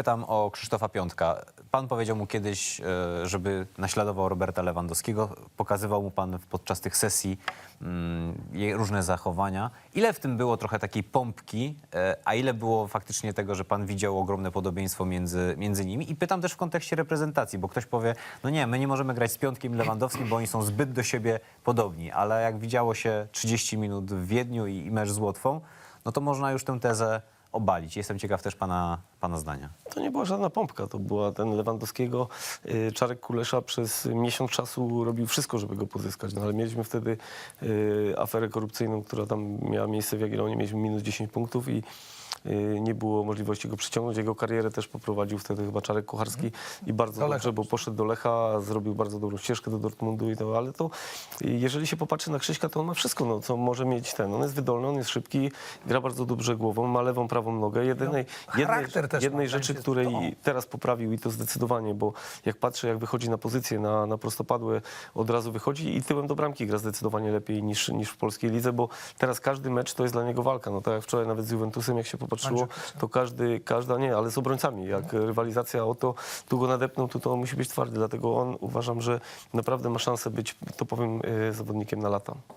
zapytam o Krzysztofa Piątka. Pan powiedział mu kiedyś, e, żeby naśladował Roberta Lewandowskiego. Pokazywał mu pan podczas tych sesji mm, jej różne zachowania. Ile w tym było trochę takiej pompki, e, a ile było faktycznie tego, że pan widział ogromne podobieństwo między, między nimi? I pytam też w kontekście reprezentacji, bo ktoś powie, no nie, my nie możemy grać z Piątkiem Lewandowskim, bo oni są zbyt do siebie podobni. Ale jak widziało się 30 minut w Wiedniu i, i mecz z Łotwą, no to można już tę tezę obalić. Jestem ciekaw też pana, pana zdania. To nie była żadna pompka, to była ten Lewandowskiego. y, Czarek Kulesza przez miesiąc czasu robił wszystko, żeby go pozyskać, no ale mieliśmy wtedy y, aferę korupcyjną, która tam miała miejsce w Jagiellonie, mieliśmy minus 10 punktów i nie było możliwości go przyciągnąć. Jego karierę też poprowadził wtedy chyba Czarek Kucharski i bardzo Do Lecha. dobrze, bo poszedł do Lecha, zrobił bardzo dobrą ścieżkę do Dortmundu i to, ale to y, jeżeli się popatrzy na Krzyśka, to on ma wszystko, no, co może mieć ten. On jest wydolny, on jest szybki, gra bardzo dobrze głową, ma lewą, prawą nogę. Jedynej, jednej, No, ma, jednej wydaje rzeczy, której to- teraz poprawił i to zdecydowanie, bo jak patrzę, jak wychodzi na pozycję, na, na prostopadłe, od razu wychodzi i tyłem do bramki gra zdecydowanie lepiej niż, niż w polskiej lidze, bo teraz każdy mecz to jest dla niego walka. No tak jak wczoraj nawet z Juventusem, jak się popatrzyło, to każdy, każda, nie, ale z obrońcami, jak rywalizacja o to, tu go nadepną, to to musi być twardy, dlatego on uważam, że naprawdę ma szansę być topowym e, zawodnikiem na lata.